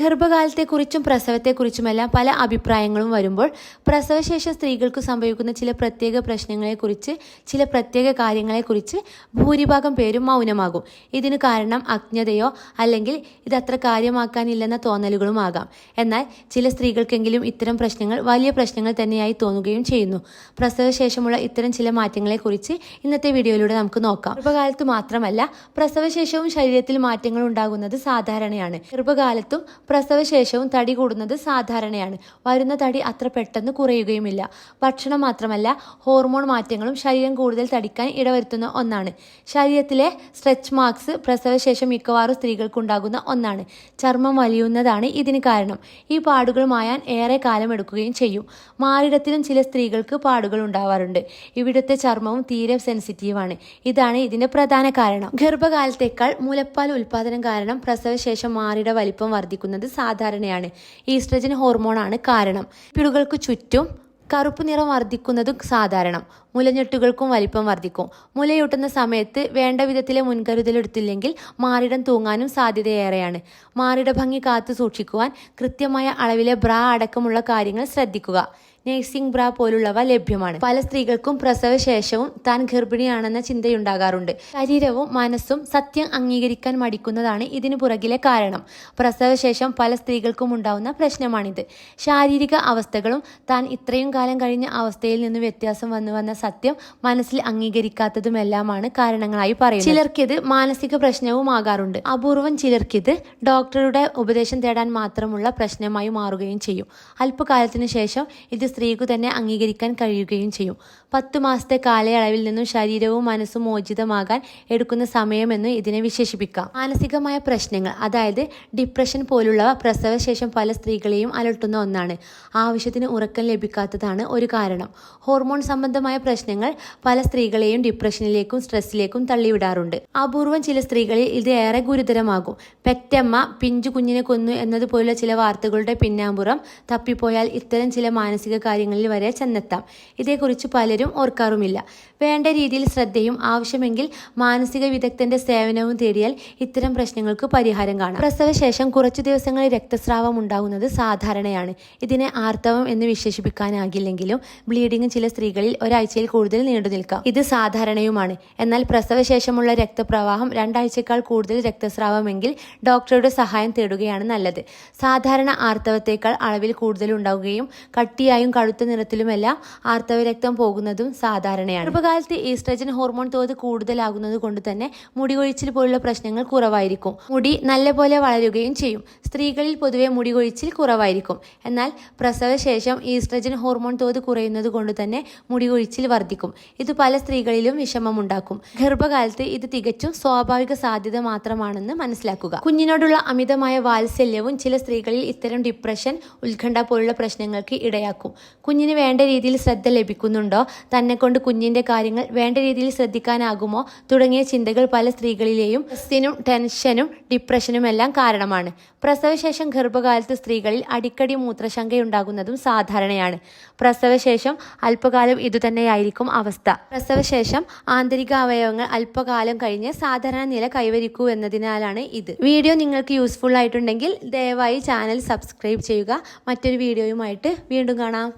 ഗർഭകാലത്തെക്കുറിച്ചും പ്രസവത്തെക്കുറിച്ചുമെല്ലാം പല അഭിപ്രായങ്ങളും വരുമ്പോൾ പ്രസവശേഷം സ്ത്രീകൾക്ക് സംഭവിക്കുന്ന ചില പ്രത്യേക പ്രശ്നങ്ങളെക്കുറിച്ച് ചില പ്രത്യേക കാര്യങ്ങളെക്കുറിച്ച് ഭൂരിഭാഗം പേരും മൗനമാകും. ഇതിന് കാരണം അജ്ഞതയോ അല്ലെങ്കിൽ ഇതത്ര കാര്യമാക്കാനില്ലെന്ന തോന്നലുകളുമാകാം. എന്നാൽ ചില സ്ത്രീകൾക്കെങ്കിലും ഇത്തരം പ്രശ്നങ്ങൾ വലിയ പ്രശ്നങ്ങൾ തന്നെയായി തോന്നുകയും ചെയ്യുന്നു. പ്രസവശേഷമുള്ള ഇത്തരം ചില മാറ്റങ്ങളെക്കുറിച്ച് ഇന്നത്തെ വീഡിയോയിലൂടെ നമുക്ക് നോക്കാം. ഗർഭകാലത്ത് മാത്രമല്ല പ്രസവശേഷവും ശരീരത്തിൽ മാറ്റങ്ങൾ ഉണ്ടാകുന്നത് സാധാരണയാണ്. ഗർഭകാലത്തും പ്രസവശേഷവും തടി കൂടുന്നത് സാധാരണയാണ്. വരുന്ന തടി അത്ര പെട്ടെന്ന് കുറയുകയുമില്ല. ഭക്ഷണം മാത്രമല്ല ഹോർമോൺ മാറ്റങ്ങളും ശരീരം കൂടുതൽ തടിക്കാൻ ഇടവരുത്തുന്ന ഒന്നാണ്. ശരീരത്തിലെ സ്ട്രെച്ച് മാർക്സ് പ്രസവശേഷം മിക്കവാറും സ്ത്രീകൾക്കുണ്ടാകുന്ന ഒന്നാണ്. ചർമ്മം വലിയുന്നതാണ് ഇതിന് കാരണം. ഈ പാടുകൾ മായാൻ ഏറെ കാലം എടുക്കുകയും ചെയ്യും. മാറിടത്തിലും ചില സ്ത്രീകൾക്ക് പാടുകൾ ഉണ്ടാവാറുണ്ട്. ഇവിടുത്തെ ചർമ്മവും തീരെ സെൻസിറ്റീവാണ് ഇതാണ് ഇതിന്റെ പ്രധാന കാരണം. ഗർഭകാലത്തേക്കാൾ മുലപ്പാൽ ഉൽപാദനം കാരണം പ്രസവശേഷം മാറിയുടെ വലിപ്പം വർദ്ധിക്കുന്നത് സാധാരണയാണ്. ഈസ്ട്രജൻ ഹോർമോണാണ് കാരണം. പിടുകൾക്ക് ചുറ്റും കറുപ്പ് നിറം വർദ്ധിക്കുന്നതും സാധാരണം. മുലഞ്ഞെട്ടുകൾക്കും വലിപ്പം വർദ്ധിക്കും. മുലയൂട്ടുന്ന സമയത്ത് വേണ്ട വിധത്തിലെ മുൻകരുതലെടുത്തില്ലെങ്കിൽ മാറിടം തൂങ്ങാനും സാധ്യതയേറെയാണ്. മാറിട ഭംഗി കാത്തു സൂക്ഷിക്കുവാൻ കൃത്യമായ അളവിലെ ബ്രാ അടക്കമുള്ള കാര്യങ്ങൾ ശ്രദ്ധിക്കുക. നേഴ്സിംഗ് ബ്രാ പോലുള്ളവ ലഭ്യമാണ്. പല സ്ത്രീകൾക്കും പ്രസവശേഷവും താൻ ഗർഭിണിയാണെന്ന ചിന്തയുണ്ടാകാറുണ്ട്. ശരീരവും മനസ്സും സത്യം അംഗീകരിക്കാൻ മടിക്കുന്നതാണ് ഇതിനു പുറകിലെ കാരണം. പ്രസവശേഷം പല സ്ത്രീകൾക്കും ഉണ്ടാവുന്ന പ്രശ്നമാണിത്. ശാരീരിക അവസ്ഥകളും താൻ ഇത്രയും കാലം കഴിഞ്ഞ അവസ്ഥയിൽ നിന്ന് വ്യത്യാസം വന്നു വന്ന സത്യം മനസ്സിൽ അംഗീകരിക്കാത്തതുമെല്ലാമാണ് കാരണങ്ങളായി പറയുന്നത്. ചിലർക്കിത് മാനസിക പ്രശ്നവുമാകാറുണ്ട്. അപൂർവം ചിലർക്കിത് ഡോക്ടറുടെ ഉപദേശം തേടാൻ മാത്രമുള്ള പ്രശ്നമായി മാറുകയും ചെയ്യും. അല്പകാലത്തിനു ശേഷം ഇത് സ്ത്രീക്കു തന്നെ അംഗീകരിക്കാൻ കഴിയുകയും ചെയ്യും. പത്തു മാസത്തെ കാലയളവിൽ നിന്നും ശരീരവും മനസ്സും മോചിതമാകാൻ എടുക്കുന്ന സമയമെന്ന് ഇതിനെ വിശേഷിപ്പിക്കാം. മാനസികമായ പ്രശ്നങ്ങൾ അതായത് ഡിപ്രഷൻ പോലുള്ളവ പ്രസവശേഷം പല സ്ത്രീകളെയും അലട്ടുന്ന ഒന്നാണ്. ആവശ്യത്തിന് ഉറക്കം ലഭിക്കാത്തതാണ് ഒരു കാരണം. ഹോർമോൺ സംബന്ധമായ പ്രശ്നങ്ങൾ പല സ്ത്രീകളെയും ഡിപ്രഷനിലേക്കും സ്ട്രെസ്സിലേക്കും തള്ളിവിടാറുണ്ട്. അപൂർവം ചില സ്ത്രീകളിൽ ഇത് ഏറെ ഗുരുതരമാകും. പെറ്റമ്മ പിഞ്ചു കുഞ്ഞിനെ കൊന്നു എന്നതുപോലുള്ള ചില വാർത്തകളുടെ പിന്നാമ്പുറം തപ്പിപ്പോയാൽ ഇത്തരം ചില മാനസിക കാര്യങ്ങളിൽ വരെ ചെന്നെത്താം. ഇതേക്കുറിച്ച് പലരും ഓർക്കാറുമില്ല. വേണ്ട രീതിയിൽ ശ്രദ്ധയും ആവശ്യമെങ്കിൽ മാനസിക വിദഗ്ധന്റെ സേവനവും തേടിയാൽ ഇത്തരം പ്രശ്നങ്ങൾക്ക് പരിഹാരം കാണാം. പ്രസവശേഷം കുറച്ചു ദിവസങ്ങളിൽ രക്തസ്രാവം ഉണ്ടാകുന്നത് സാധാരണയാണ്. ഇതിനെ ആർത്തവം എന്ന് വിശേഷിപ്പിക്കാനാകില്ലെങ്കിലും ബ്ലീഡിംഗ് ചില സ്ത്രീകളിൽ ഒരാഴ്ചയിൽ കൂടുതൽ നീണ്ടു നിൽക്കാം. ഇത് സാധാരണയുമാണ്. എന്നാൽ പ്രസവശേഷമുള്ള രക്തപ്രവാഹം രണ്ടാഴ്ചക്കാൾ കൂടുതൽ രക്തസ്രാവമെങ്കിൽ ഡോക്ടറുടെ സഹായം തേടുകയാണ് നല്ലത്. സാധാരണ ആർത്തവത്തേക്കാൾ അളവിൽ കൂടുതൽ ഉണ്ടാവുകയും കട്ടിയായും കടുത്ത നിറത്തിലുമെല്ലാം ആർത്തവ രക്തം പോകുന്നതും സാധാരണയാണ്. ഗർഭകാലത്ത് ഈസ്ട്രജൻ ഹോർമോൺ തോത് കൂടുതലാകുന്നത് കൊണ്ട് തന്നെ മുടി കൊഴിച്ചിൽ പോലുള്ള പ്രശ്നങ്ങൾ കുറവായിരിക്കും. മുടി നല്ലപോലെ വളരുകയും ചെയ്യും. സ്ത്രീകളിൽ പൊതുവെ മുടി കൊഴിച്ചിൽ കുറവായിരിക്കും. എന്നാൽ പ്രസവശേഷം ഈസ്ട്രജൻ ഹോർമോൺ തോത് കുറയുന്നത് കൊണ്ട് തന്നെ മുടി കൊഴിച്ചിൽ വർദ്ധിക്കും. ഇത് പല സ്ത്രീകളിലും വിഷമമുണ്ടാക്കും. ഗർഭകാലത്ത് ഇത് തികച്ചും സ്വാഭാവിക സാധ്യത മാത്രമാണെന്ന് മനസ്സിലാക്കുക. കുഞ്ഞിനോടുള്ള അമിതമായ വാത്സല്യവും ചില സ്ത്രീകളിൽ ഇത്തരം ഡിപ്രഷൻ ഉത്കണ്ഠ പോലുള്ള പ്രശ്നങ്ങൾക്ക് ഇടയാക്കും. കുഞ്ഞിന് വേണ്ട രീതിയിൽ ശ്രദ്ധ ലഭിക്കുന്നുണ്ടോ? തന്നെ കൊണ്ട് കുഞ്ഞിന്റെ കാര്യങ്ങൾ വേണ്ട രീതിയിൽ ശ്രദ്ധിക്കാനാകുമോ? തുടങ്ങിയ ചിന്തകൾ പല സ്ത്രീകളിലെയും ടെൻഷനും ഡിപ്രഷനും എല്ലാം കാരണമാണ്. പ്രസവശേഷം ഗർഭകാലത്ത് സ്ത്രീകളിൽ അടിക്കടി മൂത്രശങ്കയുണ്ടാകുന്നതും സാധാരണയാണ്. പ്രസവശേഷം അല്പകാലം ഇതുതന്നെയായിരിക്കും അവസ്ഥ. പ്രസവശേഷം ആന്തരിക അവയവങ്ങൾ അല്പകാലം കഴിഞ്ഞ് സാധാരണ നില കൈവരിക്കൂ എന്നതിനാലാണ് ഇത്. വീഡിയോ നിങ്ങൾക്ക് യൂസ്ഫുൾ ആയിട്ടുണ്ടെങ്കിൽ ദയവായി ചാനൽ സബ്സ്ക്രൈബ് ചെയ്യുക. മറ്റൊരു വീഡിയോയുമായിട്ട് വീണ്ടും കാണാം.